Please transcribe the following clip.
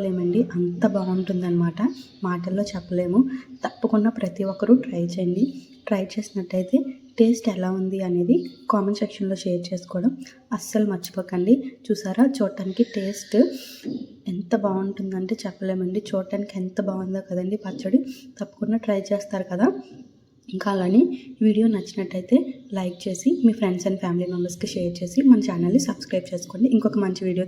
చెప్పలేమండి. అంత బాగుంటుందన్నమాట. మాటల్లో చెప్పలేము. తప్పకుండా ప్రతి ఒక్కరూ ట్రై చేయండి. ట్రై చేసినట్టయితే టేస్ట్ ఎలా ఉంది అనేది కామెంట్ సెక్షన్లో షేర్ చేసుకోవడం అస్సలు మర్చిపోకండి. చూసారా? చూడటానికి టేస్ట్ ఎంత బాగుంటుందంటే చెప్పలేమండి. చూడటానికి ఎంత బాగుందో కదండి పచ్చడి. తప్పకుండా ట్రై చేస్తారు కదా? ఇంకా అలానే వీడియో నచ్చినట్టయితే లైక్ చేసి మీ ఫ్రెండ్స్ అండ్ ఫ్యామిలీ మెంబర్స్కి షేర్ చేసి మన ఛానల్ని సబ్స్క్రైబ్ చేసుకోండి. ఇంకొక మంచి వీడియోతో